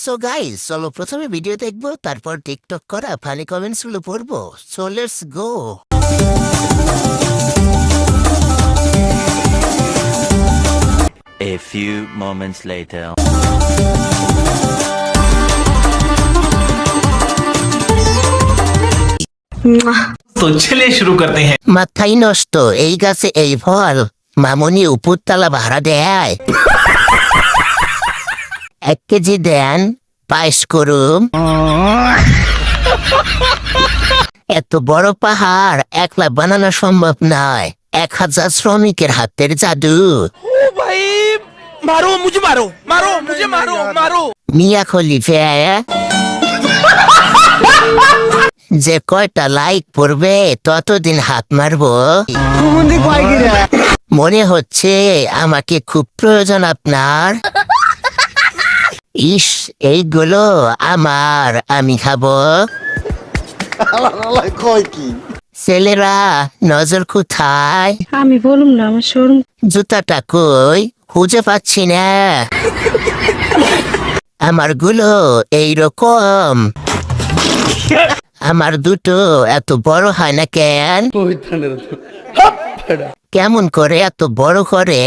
So guys চলো প্রথমে video দেখব তারপর টিকটক করা ফানি কমেন্টসগুলো পড়ব। So let's go A few moments later. তো চলে শুরু করতে হ্যাঁ মাথাই নষ্ট এই গাছে এই ফল। মামনি উপর তালা ভাড়া দেয়। এক কেজি দেন পায়েস করুম। এত বড় পাহাড় একলা বানানো সম্ভব নয়। এক হাজার শ্রমিকের হাতের জাদু। মিয়া খলিফে যে কয়টা লাইক পড়বে ততদিন হাত মারবো। মনে হচ্ছে আমাকে খুব প্রয়োজন আপনার। ইস এইগুলো আমার আমি খাব। ছেলেরা নজর কোথায়? আমি বলুম না আমার শোরুম। জুতাটা কই? খুঁজে পাচ্ছি না। আমারগুলো এইরকম। আমার দুটো এত বড় হয় না কেন? কেমন করে এত বড় করে?